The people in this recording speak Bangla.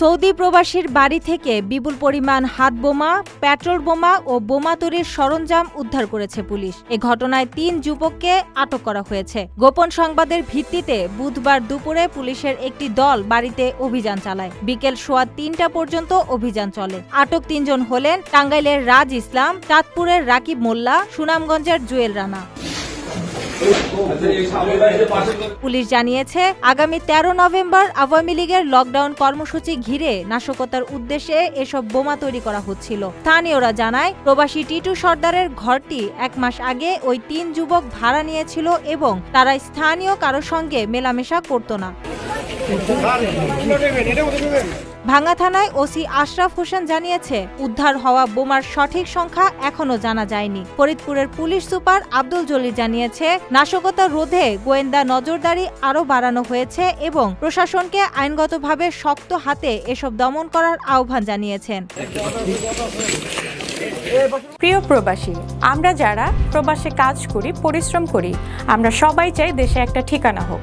সৌদি প্রবাসীর বাড়ি থেকে বিপুল পরিমাণ হাত বোমা, পেট্রোল বোমা ও বোমা তৈরির সরঞ্জাম উদ্ধার করেছে পুলিশ। এ ঘটনায় তিন যুবককে আটক করা হয়েছে। গোপন সংবাদের ভিত্তিতে বুধবার দুপুরে পুলিশের একটি দল বাড়িতে অভিযান চালায়। বিকেল সোয়া তিনটা পর্যন্ত অভিযান চলে। আটক তিনজন হলেন টাঙ্গাইলের রাজ ইসলাম, চাঁদপুরের রাকিব মোল্লা, সুনামগঞ্জের জুয়েল রানা। পুলিশ জানিয়েছে, আগামী তেরো নভেম্বর আওয়ামী লীগের লকডাউন কর্মসূচি ঘিরে নাশকতার উদ্দেশ্যে এসব বোমা তৈরি করা হচ্ছিল। স্থানীয়রা জানায়, প্রবাসী টিটু সর্দারের ঘরটি এক মাস আগে ওই তিন যুবক ভাড়া নিয়েছিল এবং তারা স্থানীয় কারোর সঙ্গে মেলামেশা করত না। ভাঙ্গা থানায় ওসি আশরাফ হোসেন জানিয়েছে, উদ্ধার হওয়া বোমার সঠিক সংখ্যা এখনও জানা যায়নি। ফরিদপুরের পুলিশ সুপার আব্দুল জলি জানিয়েছে, নাশকতা রোধে গোয়েন্দা নজরদারি আরও বাড়ানো হয়েছে এবং প্রশাসনকে আইনগতভাবে শক্ত হাতে এসব দমন করার আহ্বান জানিয়েছেন। প্রিয় প্রবাসী, আমরা যারা প্রবাসে কাজ করি, পরিশ্রম করি, আমরা সবাই চাই দেশে একটা ঠিকানা হোক।